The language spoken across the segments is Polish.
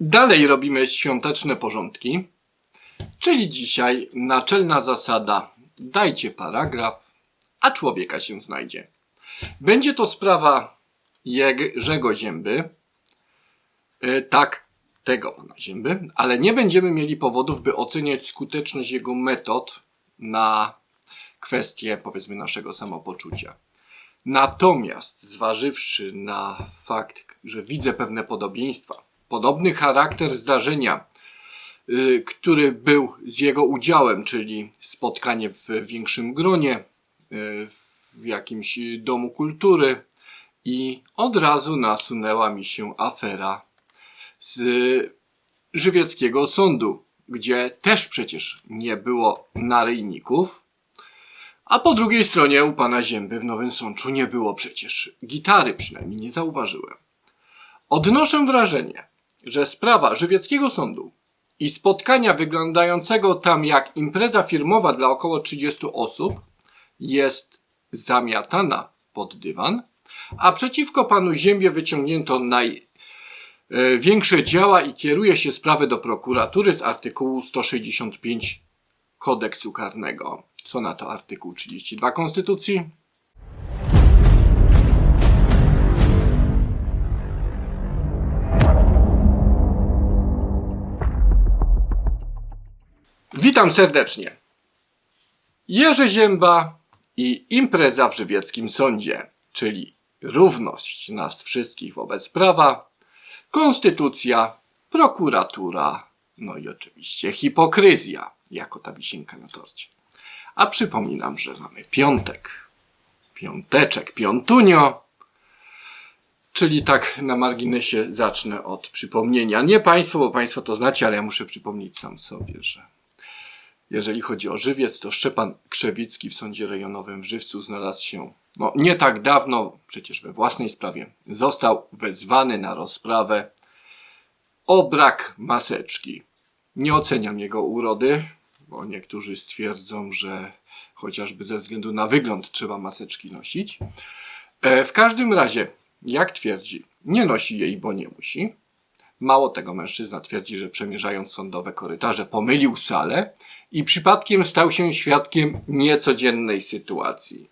Dalej robimy świąteczne porządki, czyli dzisiaj naczelna zasada dajcie paragraf, a człowieka się znajdzie. Będzie to sprawa Jerzego Zięby, e, tak, tego pana Zięby, ale nie będziemy mieli powodów, by oceniać skuteczność jego metod na kwestie, powiedzmy, naszego samopoczucia. Natomiast zważywszy na fakt, że widzę pewne podobieństwa, podobny charakter zdarzenia, y, który był z jego udziałem, czyli spotkanie w większym gronie, y, w jakimś domu kultury i od razu nasunęła mi się afera z żywieckiego sądu, gdzie też przecież nie było naryjników, a po drugiej stronie u pana Zięby w Nowym Sączu nie było przecież gitary, przynajmniej nie zauważyłem. Odnoszę wrażenie, że sprawa żywieckiego sądu i spotkania wyglądającego tam jak impreza firmowa dla około 30 osób jest zamiatana pod dywan, a przeciwko panu Ziębie wyciągnięto największe działa i kieruje się sprawę do prokuratury z artykułu 165 kodeksu karnego. Co na to artykuł 32 Konstytucji? Witam serdecznie. Jerzy Zięba i impreza w żywieckim sądzie, czyli równość nas wszystkich wobec prawa, konstytucja, prokuratura, no i oczywiście hipokryzja, jako ta wisienka na torcie. A przypominam, że mamy piątek. Piąteczek, piątunio. Czyli tak na marginesie zacznę od przypomnienia. Nie Państwo, bo Państwo to znacie, ale ja muszę przypomnieć sam sobie, że jeżeli chodzi o żywiec, to Szczepan Krzewicki w sądzie rejonowym w Żywcu znalazł się no, nie tak dawno, przecież we własnej sprawie, został wezwany na rozprawę o brak maseczki. Nie oceniam jego urody, bo niektórzy stwierdzą, że chociażby ze względu na wygląd trzeba maseczki nosić. E, w każdym razie, jak twierdzi, nie nosi jej, bo nie musi. Mało tego, mężczyzna twierdzi, że przemierzając sądowe korytarze pomylił salę i przypadkiem stał się świadkiem niecodziennej sytuacji.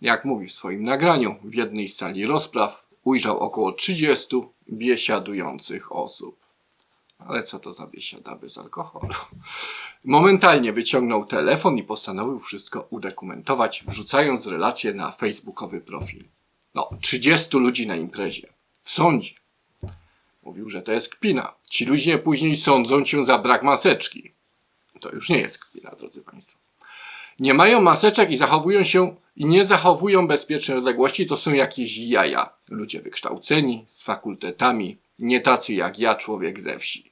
Jak mówi w swoim nagraniu, w jednej sali rozpraw ujrzał około 30 biesiadujących osób. Ale co to za biesiada bez alkoholu? Momentalnie wyciągnął telefon i postanowił wszystko udokumentować, wrzucając relację na facebookowy profil. No, 30 ludzi na imprezie. W sądzie. Mówił, że to jest kpina. Ci ludzie później sądzą cię za brak maseczki. To już nie jest kpina, drodzy Państwo. Nie mają maseczek i zachowują się i nie zachowują bezpiecznej odległości, to są jakieś jaja. Ludzie wykształceni, z fakultetami, nie tacy jak ja, człowiek ze wsi.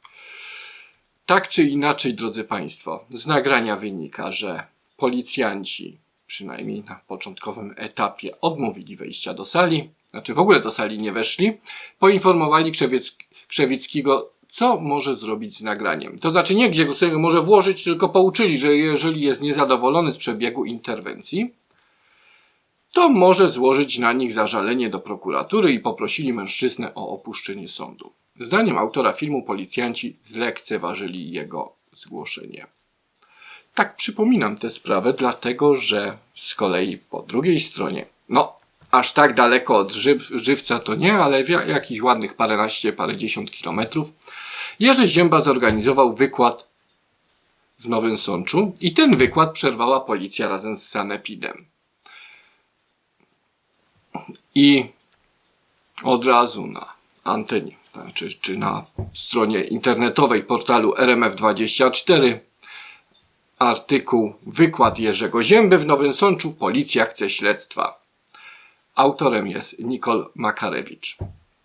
Tak czy inaczej, drodzy Państwo, z nagrania wynika, że policjanci, przynajmniej na początkowym etapie, odmówili wejścia do sali, znaczy w ogóle do sali nie weszli, poinformowali Krzewiec, Krzewickiego, co może zrobić z nagraniem. To znaczy nie gdzie go sobie może włożyć, tylko pouczyli, że jeżeli jest niezadowolony z przebiegu interwencji, to może złożyć na nich zażalenie do prokuratury i poprosili mężczyznę o opuszczenie sądu. Zdaniem autora filmu policjanci zlekceważyli jego zgłoszenie. Tak przypominam tę sprawę, dlatego że z kolei po drugiej stronie, aż tak daleko od żyw, żywca to nie, ale w jakichś ładnych paręnaście, parędziesiąt kilometrów, Jerzy Zięba zorganizował wykład w Nowym Sączu i ten wykład przerwała policja razem z Sanepidem. I od razu na antenie, znaczy, czy na stronie internetowej portalu RMF24 artykuł Wykład Jerzego Zięby w Nowym Sączu Policja chce śledztwa. Autorem jest Nikol Makarewicz.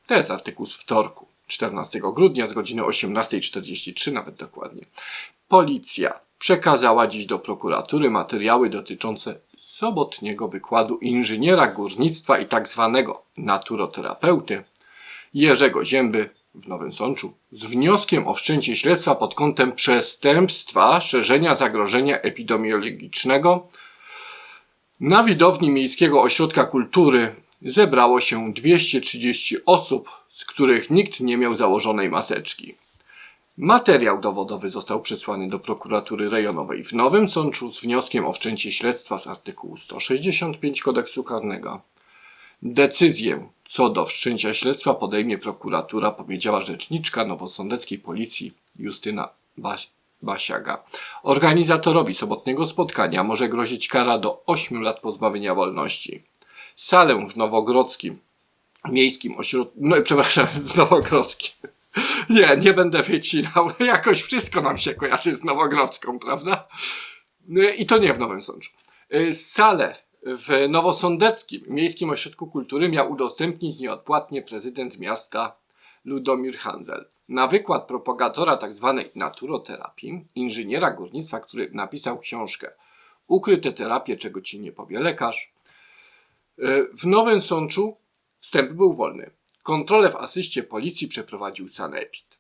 To jest artykuł z wtorku, 14 grudnia z godziny 18.43 nawet dokładnie. Policja przekazała dziś do prokuratury materiały dotyczące sobotniego wykładu inżyniera górnictwa i tak zwanego naturoterapeuty Jerzego Zięby w Nowym Sączu z wnioskiem o wszczęcie śledztwa pod kątem przestępstwa szerzenia zagrożenia epidemiologicznego na widowni Miejskiego Ośrodka Kultury zebrało się 230 osób, z których nikt nie miał założonej maseczki. Materiał dowodowy został przesłany do prokuratury rejonowej w Nowym Sączu z wnioskiem o wszczęcie śledztwa z artykułu 165 kodeksu karnego. Decyzję co do wszczęcia śledztwa podejmie prokuratura, powiedziała rzeczniczka nowosądeckiej policji Justyna Bas- Basiaga. Organizatorowi sobotniego spotkania może grozić kara do 8 lat pozbawienia wolności. Salę w Nowogrodzkim Miejskim Ośrodku, no przepraszam, w Nowogrodzkim. Nie, nie będę wycinał. Jakoś wszystko nam się kojarzy z Nowogrodzką, prawda? I to nie w Nowym Sączu. Y, Salę w Nowosądeckim Miejskim Ośrodku Kultury miał udostępnić nieodpłatnie prezydent miasta Ludomir Handzel. Na wykład propagatora tzw. naturoterapii, inżyniera górnictwa, który napisał książkę Ukryte terapie, czego ci nie powie lekarz, y, w Nowym Sączu wstęp był wolny. Kontrolę w asyście policji przeprowadził Sanepid.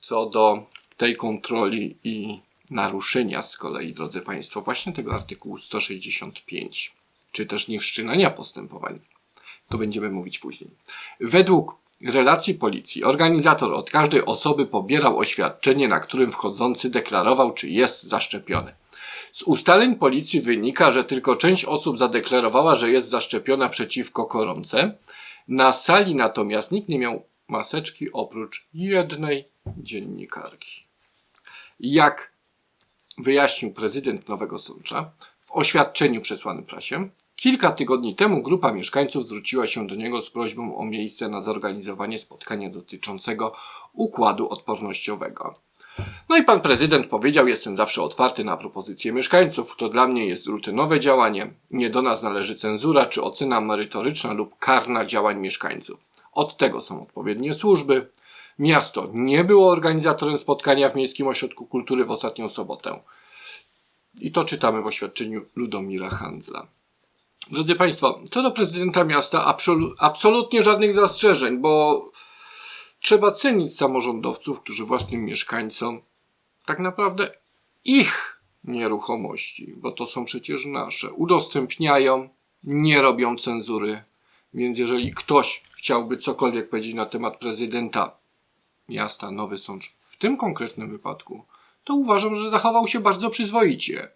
Co do tej kontroli i naruszenia z kolei, drodzy Państwo, właśnie tego artykułu 165, czy też niewszczynania postępowań, to będziemy mówić później. Według relacji policji, organizator od każdej osoby pobierał oświadczenie, na którym wchodzący deklarował, czy jest zaszczepiony. Z ustaleń policji wynika, że tylko część osób zadeklarowała, że jest zaszczepiona przeciwko koronce. Na sali natomiast nikt nie miał maseczki oprócz jednej dziennikarki. Jak wyjaśnił prezydent Nowego Sącza w oświadczeniu przesłanym prasie, kilka tygodni temu grupa mieszkańców zwróciła się do niego z prośbą o miejsce na zorganizowanie spotkania dotyczącego układu odpornościowego. No i pan prezydent powiedział, jestem zawsze otwarty na propozycje mieszkańców, to dla mnie jest rutynowe działanie, nie do nas należy cenzura czy ocena merytoryczna lub karna działań mieszkańców. Od tego są odpowiednie służby. Miasto nie było organizatorem spotkania w Miejskim Ośrodku Kultury w ostatnią sobotę. I to czytamy w oświadczeniu Ludomira Handzla. Drodzy Państwo, co do prezydenta miasta, absolu- absolutnie żadnych zastrzeżeń, bo trzeba cenić samorządowców, którzy własnym mieszkańcom tak naprawdę ich nieruchomości, bo to są przecież nasze, udostępniają, nie robią cenzury. Więc jeżeli ktoś chciałby cokolwiek powiedzieć na temat prezydenta miasta Nowy Sącz w tym konkretnym wypadku, to uważam, że zachował się bardzo przyzwoicie.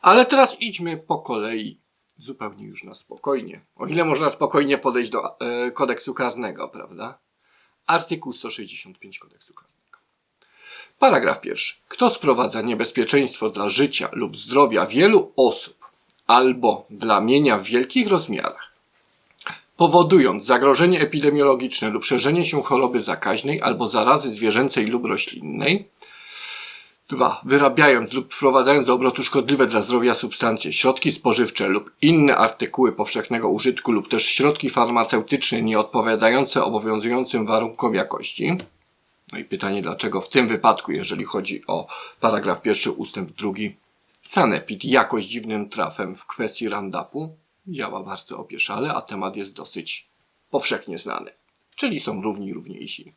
Ale teraz idźmy po kolei, zupełnie już na spokojnie. O ile można spokojnie podejść do e, kodeksu karnego, prawda? Artykuł 165 kodeksu karnego. Paragraf pierwszy. Kto sprowadza niebezpieczeństwo dla życia lub zdrowia wielu osób albo dla mienia w wielkich rozmiarach, powodując zagrożenie epidemiologiczne lub szerzenie się choroby zakaźnej albo zarazy zwierzęcej lub roślinnej, 2. Wyrabiając lub wprowadzając do obrotu szkodliwe dla zdrowia substancje, środki spożywcze lub inne artykuły powszechnego użytku lub też środki farmaceutyczne nieodpowiadające obowiązującym warunkom jakości. No i pytanie, dlaczego w tym wypadku, jeżeli chodzi o paragraf pierwszy ustęp drugi, Sanepid jakoś dziwnym trafem w kwestii Roundupu działa bardzo opieszale, a temat jest dosyć powszechnie znany. Czyli są równi równiejsi.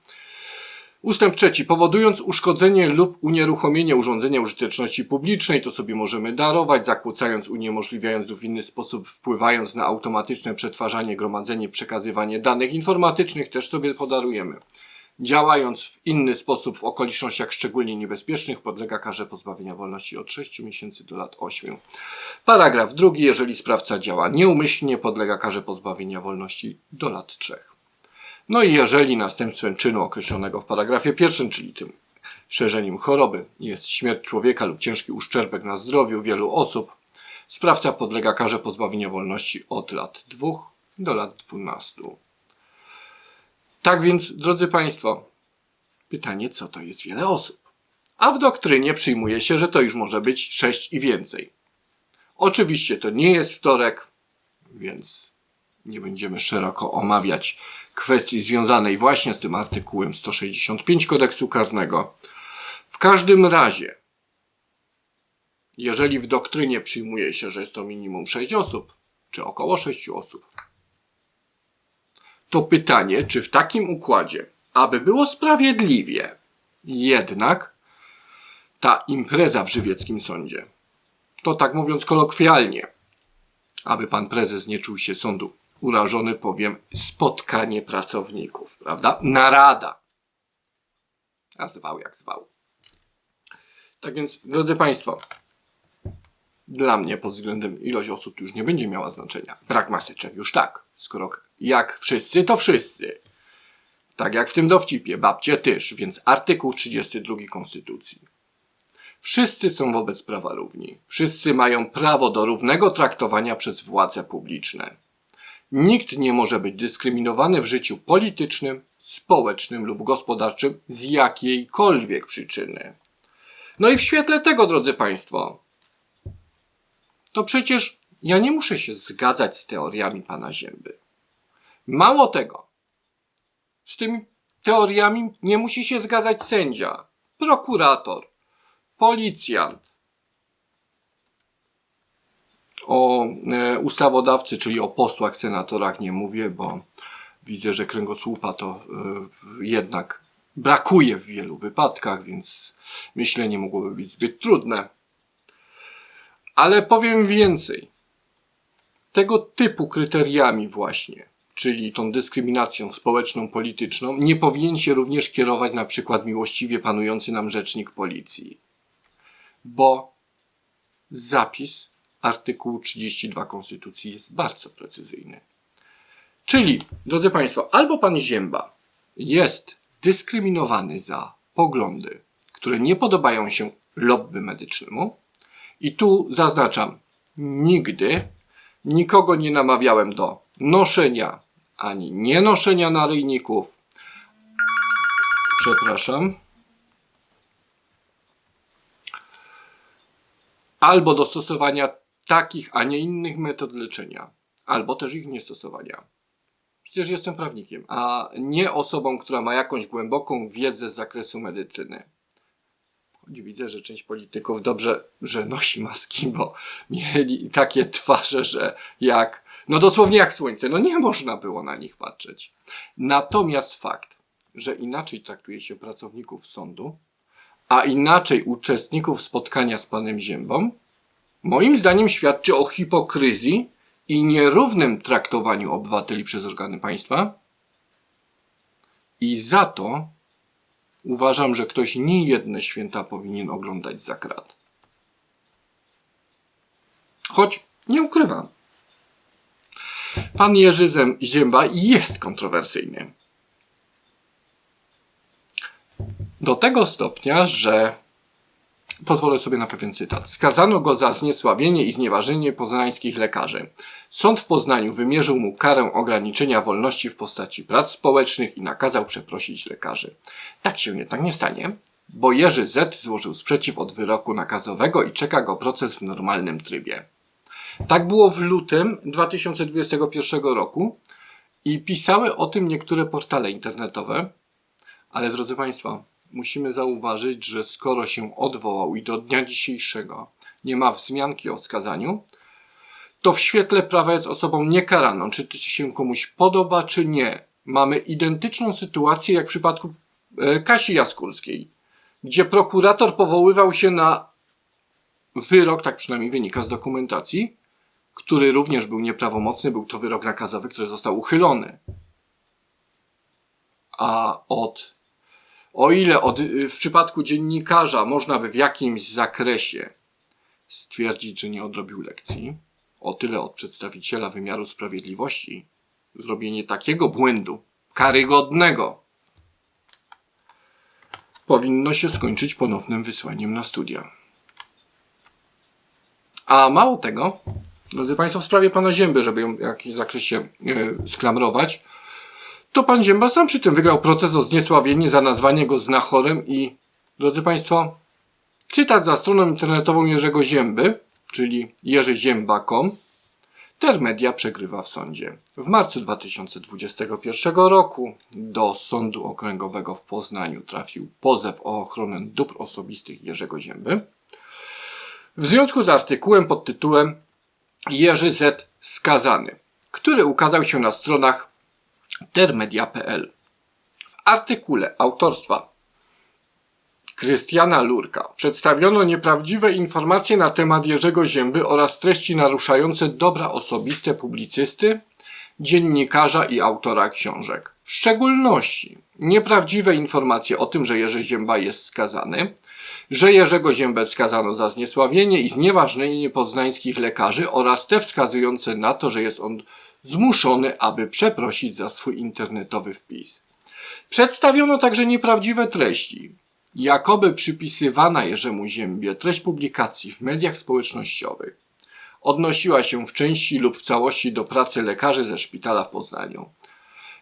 Ustęp trzeci. Powodując uszkodzenie lub unieruchomienie urządzenia użyteczności publicznej, to sobie możemy darować, zakłócając, uniemożliwiając lub w inny sposób wpływając na automatyczne przetwarzanie, gromadzenie, przekazywanie danych informatycznych, też sobie podarujemy. Działając w inny sposób w okolicznościach szczególnie niebezpiecznych, podlega karze pozbawienia wolności od 6 miesięcy do lat 8. Paragraf drugi. Jeżeli sprawca działa nieumyślnie, podlega karze pozbawienia wolności do lat 3. No i jeżeli następstwem czynu określonego w paragrafie pierwszym, czyli tym szerzeniem choroby, jest śmierć człowieka lub ciężki uszczerbek na zdrowiu wielu osób, sprawca podlega karze pozbawienia wolności od lat 2 do lat 12. Tak więc, drodzy Państwo, pytanie, co to jest wiele osób? A w doktrynie przyjmuje się, że to już może być 6 i więcej. Oczywiście to nie jest wtorek, więc nie będziemy szeroko omawiać kwestii związanej właśnie z tym artykułem 165 kodeksu karnego. W każdym razie, jeżeli w doktrynie przyjmuje się, że jest to minimum 6 osób, czy około 6 osób, to pytanie, czy w takim układzie, aby było sprawiedliwie, jednak ta impreza w żywieckim sądzie, to tak mówiąc kolokwialnie, aby pan prezes nie czuł się sądu urażony, powiem spotkanie pracowników, prawda? Narada. A zwał jak zwał. Tak więc, drodzy Państwo, dla mnie pod względem ilość osób już nie będzie miała znaczenia. Brak maseczek już tak. Skoro jak wszyscy, to wszyscy. Tak jak w tym dowcipie, babcie też, więc artykuł 32 Konstytucji. Wszyscy są wobec prawa równi. Wszyscy mają prawo do równego traktowania przez władze publiczne. Nikt nie może być dyskryminowany w życiu politycznym, społecznym lub gospodarczym z jakiejkolwiek przyczyny. No i w świetle tego, drodzy Państwo, to przecież ja nie muszę się zgadzać z teoriami pana Zięby. Mało tego, z tymi teoriami nie musi się zgadzać sędzia, prokurator, policjant. O e, ustawodawcy, czyli o posłach, senatorach nie mówię, bo widzę, że kręgosłupa to e, jednak brakuje w wielu wypadkach, więc myślenie mogłoby być zbyt trudne. Ale powiem więcej. Tego typu kryteriami właśnie, czyli tą dyskryminacją społeczną, polityczną, nie powinien się również kierować na przykład miłościwie panujący nam rzecznik policji. Bo zapis artykułu 32 Konstytucji jest bardzo precyzyjny. Czyli, drodzy Państwo, albo pan Zięba jest dyskryminowany za poglądy, które nie podobają się lobby medycznemu, i tu zaznaczam, nigdy nikogo nie namawiałem do noszenia ani nie noszenia naryjników. Przepraszam. Albo do stosowania takich, a nie innych metod leczenia, albo też ich niestosowania. Przecież jestem prawnikiem, a nie osobą, która ma jakąś głęboką wiedzę z zakresu medycyny choć widzę, że część polityków dobrze, że nosi maski, bo mieli takie twarze, że jak, no dosłownie jak słońce, no nie można było na nich patrzeć. Natomiast fakt, że inaczej traktuje się pracowników sądu, a inaczej uczestników spotkania z panem Ziębą, moim zdaniem świadczy o hipokryzji i nierównym traktowaniu obywateli przez organy państwa. I za to Uważam, że ktoś nie jedne święta powinien oglądać za krat. Choć nie ukrywam. Pan Jerzy Zięba jest kontrowersyjny. Do tego stopnia, że pozwolę sobie na pewien cytat. Skazano go za zniesławienie i znieważenie poznańskich lekarzy. Sąd w Poznaniu wymierzył mu karę ograniczenia wolności w postaci prac społecznych i nakazał przeprosić lekarzy. Tak się jednak nie stanie, bo Jerzy Z. złożył sprzeciw od wyroku nakazowego i czeka go proces w normalnym trybie. Tak było w lutym 2021 roku i pisały o tym niektóre portale internetowe, ale drodzy Państwo, musimy zauważyć, że skoro się odwołał i do dnia dzisiejszego nie ma wzmianki o skazaniu, to w świetle prawa jest osobą niekaraną, czy to się komuś podoba, czy nie. Mamy identyczną sytuację jak w przypadku e, Kasi Jaskulskiej, gdzie prokurator powoływał się na wyrok, tak przynajmniej wynika z dokumentacji, który również był nieprawomocny, był to wyrok nakazowy, który został uchylony. A od o ile od, w przypadku dziennikarza można by w jakimś zakresie stwierdzić, że nie odrobił lekcji, o tyle od przedstawiciela wymiaru sprawiedliwości zrobienie takiego błędu, karygodnego, powinno się skończyć ponownym wysłaniem na studia. A mało tego, drodzy Państwo, w sprawie pana Zięby, żeby ją w jakimś zakresie yy, sklamrować, to pan Zięba sam przy tym wygrał proces o zniesławienie za nazwanie go znachorem i, drodzy Państwo, cytat za stroną internetową Jerzego Zięby, czyli jerzyzięba.com, Termedia przegrywa w sądzie. W marcu 2021 roku do Sądu Okręgowego w Poznaniu trafił pozew o ochronę dóbr osobistych Jerzego Zięby. W związku z artykułem pod tytułem Jerzy Z. skazany, który ukazał się na stronach termedia.pl. W artykule autorstwa Krystiana Lurka przedstawiono nieprawdziwe informacje na temat Jerzego Zięby oraz treści naruszające dobra osobiste publicysty, dziennikarza i autora książek. W szczególności nieprawdziwe informacje o tym, że Jerzy Zięba jest skazany, że Jerzego Ziębę skazano za zniesławienie i znieważnienie poznańskich lekarzy oraz te wskazujące na to, że jest on zmuszony, aby przeprosić za swój internetowy wpis. Przedstawiono także nieprawdziwe treści. Jakoby przypisywana Jerzemu Ziębie treść publikacji w mediach społecznościowych odnosiła się w części lub w całości do pracy lekarzy ze szpitala w Poznaniu.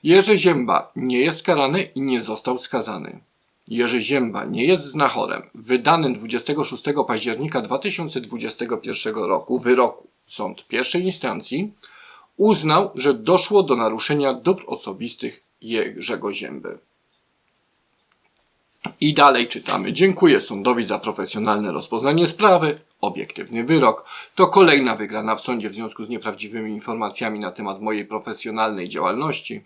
Jerzy Zięba nie jest karany i nie został skazany. Jerzy Zięba nie jest znachorem. W wydanym 26 października 2021 roku wyroku sąd pierwszej instancji uznał, że doszło do naruszenia dóbr osobistych Jerzego Zięby. I dalej czytamy. Dziękuję sądowi za profesjonalne rozpoznanie sprawy. Obiektywny wyrok. To kolejna wygrana w sądzie w związku z nieprawdziwymi informacjami na temat mojej profesjonalnej działalności,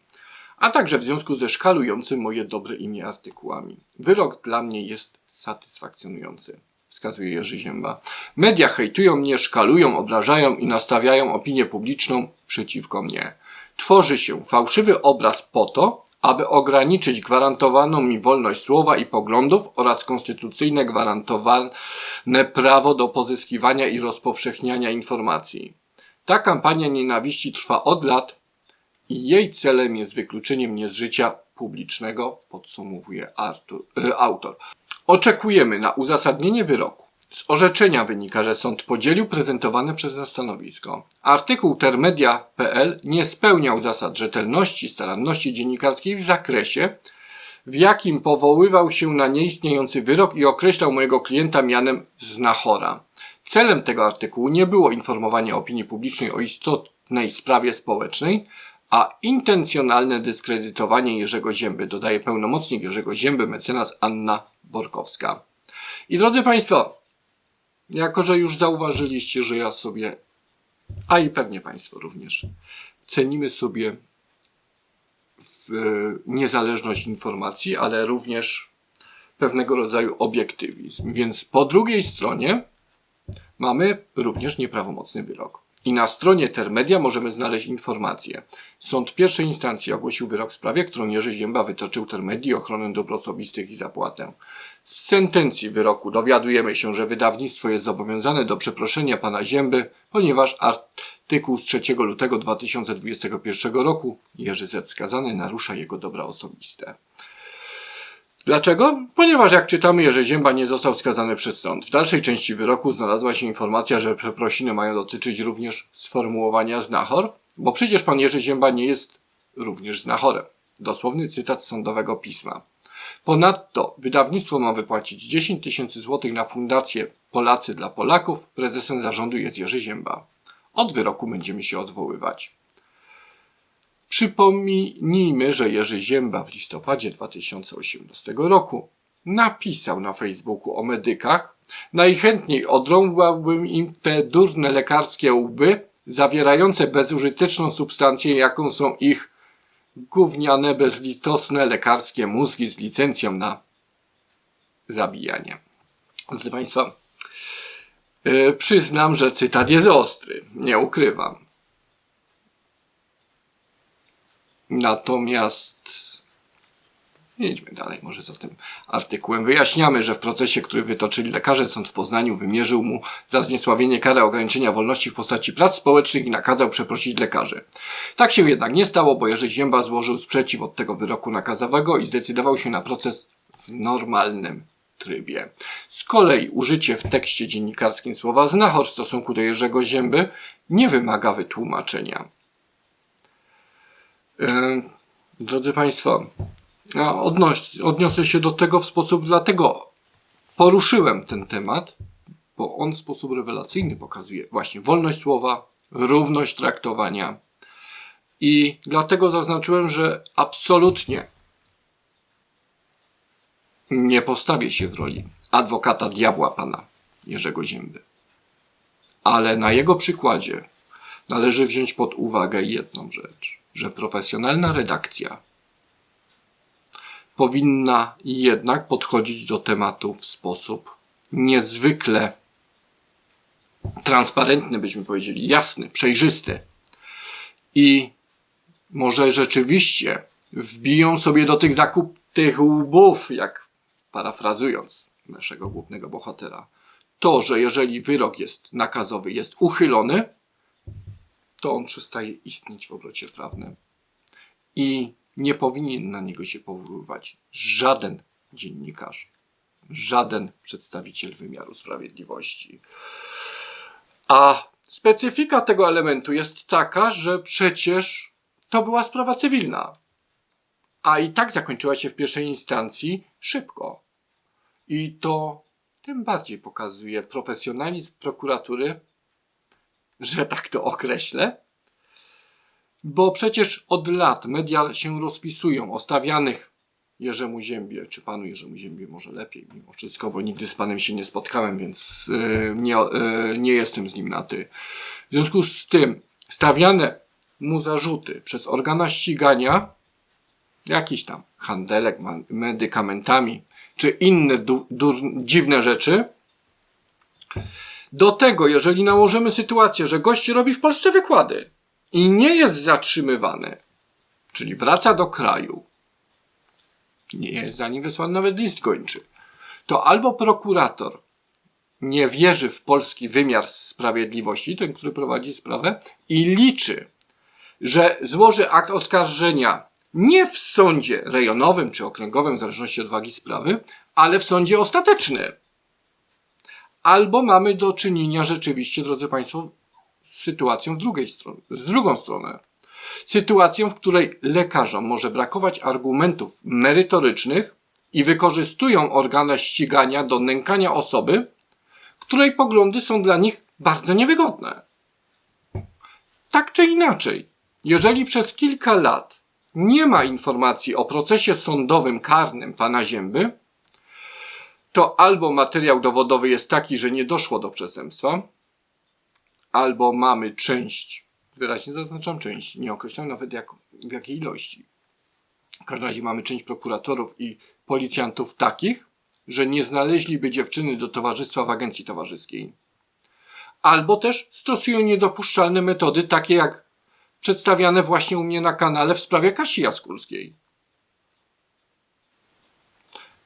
a także w związku ze szkalującym moje dobre imię artykułami. Wyrok dla mnie jest satysfakcjonujący, wskazuje Jerzy Zięba. Media hejtują mnie, szkalują, obrażają i nastawiają opinię publiczną przeciwko mnie. Tworzy się fałszywy obraz po to, aby ograniczyć gwarantowaną mi wolność słowa i poglądów oraz konstytucyjne gwarantowane prawo do pozyskiwania i rozpowszechniania informacji. Ta kampania nienawiści trwa od lat i jej celem jest wykluczenie mnie z życia publicznego, podsumowuje Artur, y, autor. Oczekujemy na uzasadnienie wyroku. Z orzeczenia wynika, że sąd podzielił prezentowane przez nas stanowisko. Artykuł termedia.pl nie spełniał zasad rzetelności, staranności dziennikarskiej w zakresie, w jakim powoływał się na nieistniejący wyrok i określał mojego klienta mianem znachora. Celem tego artykułu nie było informowanie opinii publicznej o istotnej sprawie społecznej, a intencjonalne dyskredytowanie Jerzego Zięby, dodaje pełnomocnik Jerzego Zięby, mecenas Anna Borkowska. I drodzy Państwo, jako, że już zauważyliście, że ja sobie, a i pewnie Państwo również, cenimy sobie niezależność informacji, ale również pewnego rodzaju obiektywizm. Więc po drugiej stronie mamy również nieprawomocny wyrok. I na stronie Termedia możemy znaleźć informację. Sąd pierwszej instancji ogłosił wyrok w sprawie, którą Jerzy Zięba wytoczył Termedii ochronę dóbr osobistych i zapłatę. Z sentencji wyroku dowiadujemy się, że wydawnictwo jest zobowiązane do przeproszenia pana Zięby, ponieważ artykuł z 3 lutego 2021 roku Jerzy Z. skazany narusza jego dobra osobiste. Dlaczego? Ponieważ jak czytamy, Jerzy Zięba nie został skazany przez sąd. W dalszej części wyroku znalazła się informacja, że przeprosiny mają dotyczyć również sformułowania znachor, bo przecież pan Jerzy Zięba nie jest również znachorem. Dosłowny cytat sądowego pisma. Ponadto wydawnictwo ma wypłacić 10 tysięcy złotych na fundację Polacy dla Polaków. Prezesem zarządu jest Jerzy Zięba. Od wyroku będziemy się odwoływać. Przypomnijmy, że Jerzy Zięba w listopadzie 2018 roku napisał na Facebooku o medykach. Najchętniej odrąbałbym im te durne lekarskie łby, zawierające bezużyteczną substancję, jaką są ich gówniane, bezlitosne lekarskie mózgi z licencją na zabijanie. Proszę Państwa, yy, przyznam, że cytat jest ostry, nie ukrywam. Natomiast Idźmy dalej, może za tym artykułem. Wyjaśniamy, że w procesie, który wytoczyli lekarze, sąd w Poznaniu wymierzył mu za zniesławienie karę ograniczenia wolności w postaci prac społecznych i nakazał przeprosić lekarzy. Tak się jednak nie stało, bo Jerzy Zięba złożył sprzeciw od tego wyroku nakazowego i zdecydował się na proces w normalnym trybie. Z kolei użycie w tekście dziennikarskim słowa znachor w stosunku do Jerzego Zięby nie wymaga wytłumaczenia. Yy, drodzy Państwo, odnoś, odniosę się do tego w sposób, dlatego poruszyłem ten temat, bo on w sposób rewelacyjny pokazuje właśnie wolność słowa, równość traktowania. I dlatego zaznaczyłem, że absolutnie nie postawię się w roli adwokata diabła pana Jerzego Zięby. Ale na jego przykładzie należy wziąć pod uwagę jedną rzecz, że profesjonalna redakcja powinna jednak podchodzić do tematu w sposób niezwykle transparentny, byśmy powiedzieli, jasny, przejrzysty. I może rzeczywiście wbiją sobie do tych zakuptych łbów, jak parafrazując naszego głównego bohatera, to, że jeżeli wyrok jest nakazowy, jest uchylony, to on przestaje istnieć w obrocie prawnym. I nie powinien na niego się powoływać żaden dziennikarz, żaden przedstawiciel wymiaru sprawiedliwości. A specyfika tego elementu jest taka, że przecież to była sprawa cywilna. A i tak zakończyła się w pierwszej instancji szybko. I to tym bardziej pokazuje profesjonalizm prokuratury, że tak to określę, bo przecież od lat media się rozpisują o stawianych Jerzemu Ziębie, czy panu Jerzemu Ziębie może lepiej mimo wszystko, bo nigdy z panem się nie spotkałem, więc yy, nie, yy, nie jestem z nim na ty. W związku z tym stawiane mu zarzuty przez organa ścigania, jakiś tam handelek medykamentami, czy inne dziwne rzeczy, do tego, jeżeli nałożymy sytuację, że gość robi w Polsce wykłady i nie jest zatrzymywany, czyli wraca do kraju, nie jest za nim wysłany nawet list gończy, to albo prokurator nie wierzy w polski wymiar sprawiedliwości, ten, który prowadzi sprawę, i liczy, że złoży akt oskarżenia nie w sądzie rejonowym czy okręgowym, w zależności od wagi sprawy, ale w sądzie ostatecznym. Albo mamy do czynienia rzeczywiście, drodzy Państwo, z sytuacją drugiej stronie, z drugą stronę. Sytuacją, w której lekarzom może brakować argumentów merytorycznych i wykorzystują organa ścigania do nękania osoby, której poglądy są dla nich bardzo niewygodne. Tak czy inaczej, jeżeli przez kilka lat nie ma informacji o procesie sądowym karnym pana Zięby, to albo materiał dowodowy jest taki, że nie doszło do przestępstwa, albo mamy część, wyraźnie zaznaczam część, nie określam nawet jak, w jakiej ilości. W każdym razie mamy część prokuratorów i policjantów takich, że nie znaleźliby dziewczyny do towarzystwa w agencji towarzyskiej. Albo też stosują niedopuszczalne metody, takie jak przedstawiane właśnie u mnie na kanale w sprawie Kasi Jaskulskiej.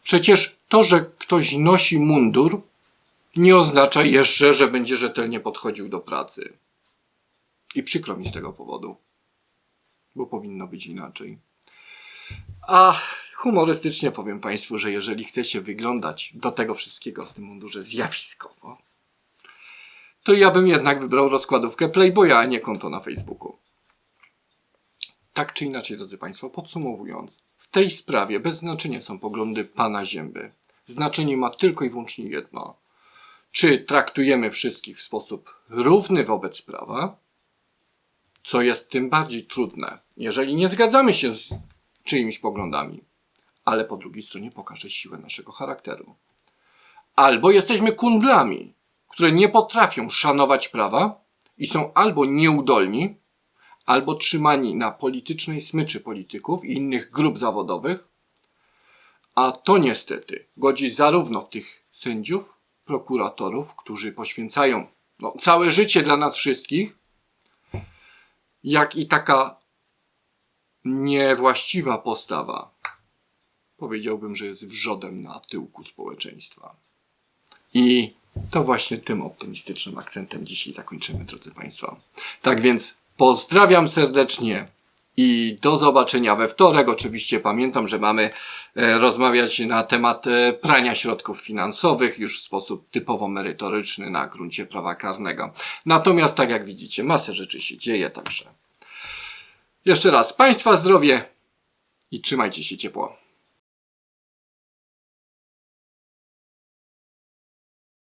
Przecież to, że ktoś nosi mundur, nie oznacza jeszcze, że będzie rzetelnie podchodził do pracy. I przykro mi z tego powodu, bo powinno być inaczej. A humorystycznie powiem Państwu, że jeżeli chcecie wyglądać do tego wszystkiego w tym mundurze zjawiskowo, to ja bym jednak wybrał rozkładówkę Playboya, a nie konto na Facebooku. Tak czy inaczej, drodzy Państwo, podsumowując, w tej sprawie bez znaczenia są poglądy pana Zięby. Znaczenie ma tylko i wyłącznie jedno. Czy traktujemy wszystkich w sposób równy wobec prawa, co jest tym bardziej trudne, jeżeli nie zgadzamy się z czyimiś poglądami, ale po drugiej stronie pokaże siłę naszego charakteru. Albo jesteśmy kundlami, które nie potrafią szanować prawa i są albo nieudolni, albo trzymani na politycznej smyczy polityków i innych grup zawodowych, a to niestety godzi zarówno w tych sędziów, prokuratorów, którzy poświęcają no, całe życie dla nas wszystkich, jak i taka niewłaściwa postawa. Powiedziałbym, że jest wrzodem na tyłku społeczeństwa. I to właśnie tym optymistycznym akcentem dzisiaj zakończymy, drodzy Państwo. Tak więc pozdrawiam serdecznie i do zobaczenia we wtorek. Oczywiście pamiętam, że mamy e, rozmawiać na temat e, prania środków finansowych już w sposób typowo merytoryczny na gruncie prawa karnego. Natomiast tak jak widzicie, masę rzeczy się dzieje, także jeszcze raz Państwa zdrowie i trzymajcie się ciepło.